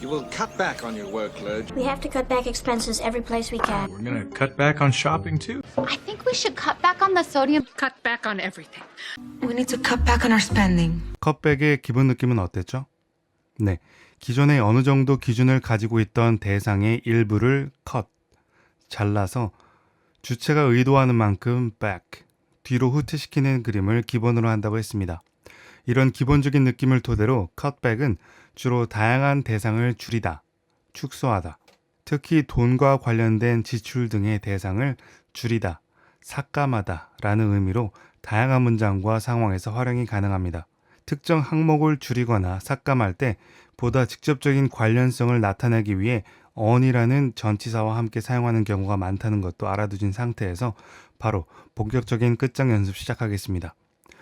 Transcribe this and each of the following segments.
You will cut back on your workload. We have to cut back expenses every place we can. We're gonna cut back on shopping too. I think we should cut back on the sodium. Cut back on everything. We need to cut back on our spending. 컷백의 기본 느낌은 어땠죠? 네. 기존에 어느 정도 기준을 가지고 있던 대상의 일부를 컷, 잘라서 주체가 의도하는 만큼 back, 뒤로 후퇴시키는 그림을 기본으로 한다고 했습니다. 이런 기본적인 느낌을 토대로 컷백은 주로 다양한 대상을 줄이다, 축소하다, 특히 돈과 관련된 지출 등의 대상을 줄이다, 삭감하다 라는 의미로 다양한 문장과 상황에서 활용이 가능합니다. 특정 항목을 줄이거나 삭감할 때 보다 직접적인 관련성을 나타내기 위해 on이라는 전치사와 함께 사용하는 경우가 많다는 것도 알아두신 상태에서 바로 본격적인 끝장 연습 시작하겠습니다.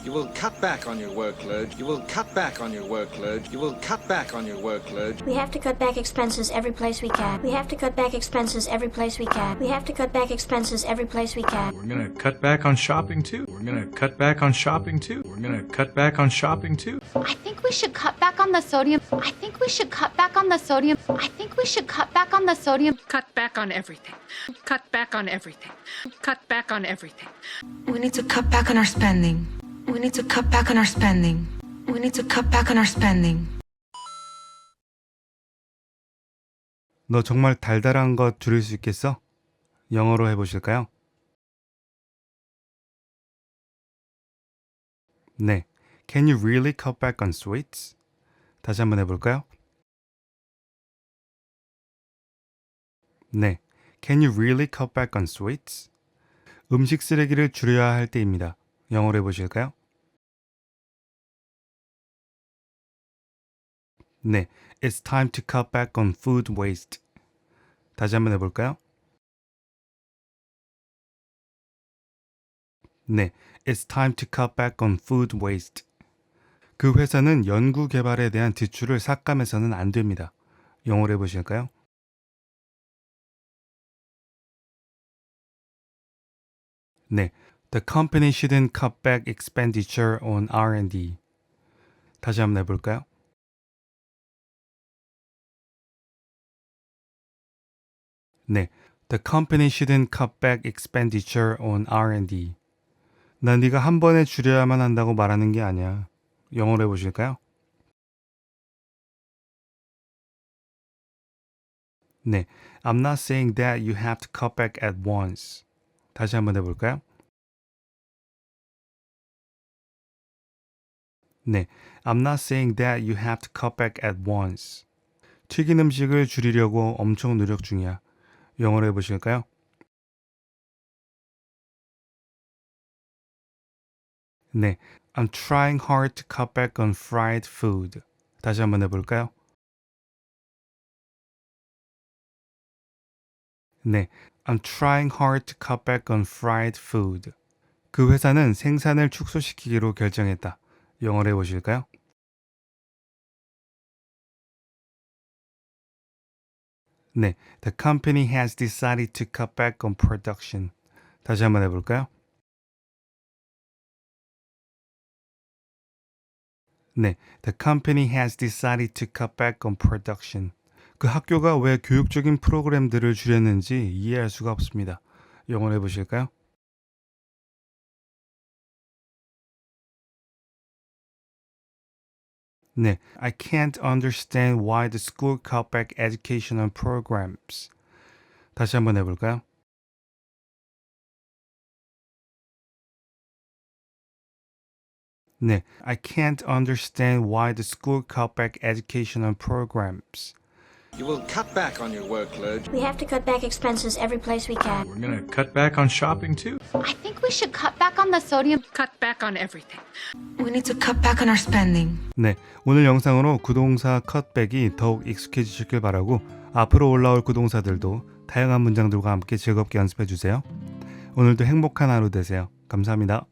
You will cut back on your workload. You will cut back on your workload. You will cut back on your workload. We have to cut back expenses every place we can. We have to cut back expenses every place we can. We have to cut back expenses every place we can. We're gonna cut back on shopping too. We're gonna cut back on shopping too. We're gonna cut back on shopping too. I think we should cut back on the sodium. I think we should cut back on the sodium. I think we should cut back on the sodium. Cut back on everything. Cut back on everything. Cut back on everything. We need to cut back on our spending. We need to cut back on our spending. We need to cut back on our spending. 너 정말 달달한 것 줄일 수 있겠어? 영어로 해보실까요? 네. Can you really cut back on sweets? 다시 한번 해볼까요? 네. Can you really cut back on sweets? 음식 쓰레기를 줄여야 할 때입니다. 영어로 해보실까요? 네. It's time to cut back on food waste. 다시 한번 해볼까요? 네. It's time to cut back on food waste. 그 회사는 연구 개발에 대한 지출을 삭감해서는 안 됩니다. 영어로 해보실까요? 네. The company shouldn't cut back expenditure on R&D. 다시 한번 해볼까요? 네. The company shouldn't cut back expenditure on R&D. 난 네가 한 번에 줄여야만 한다고 말하는 게 아니야. 영어로 해보실까요? 네. I'm not saying that you have to cut back at once. 다시 한번 해볼까요? 네. I'm not saying that you have to cut back at once. 튀긴 음식을 줄이려고 엄청 노력 중이야. 영어로 해보실까요? 네. I'm trying hard to cut back on fried food. 다시 한번 해볼까요? 네. I'm trying hard to cut back on fried food. 그 회사는 생산을 축소시키기로 결정했다. 영어로 해보실까요? 네. The company has decided to cut back on production. 다시 한번 해볼까요? 네. The company has decided to cut back on production. 그 학교가 왜 교육적인 프로그램들을 줄였는지 이해할 수가 없습니다. 영어로 해보실까요? 네, I can't understand why the school cut back educational programs. 다시 한번 해볼까요? 네, I can't understand why the school cut back educational programs. You will cut back on your workload. We have to cut back expenses every place we can. We're gonna cut back on shopping too. I think we should cut back on the sodium. Cut back on everything. We need to cut back on our spending. 네, 오늘 영상으로 구동사 컷백이 더욱 익숙해지시길 바라고 앞으로 올라올 구동사들도 다양한 문장들과 함께 즐겁게 연습해 주세요. 오늘도 행복한 하루 되세요. 감사합니다.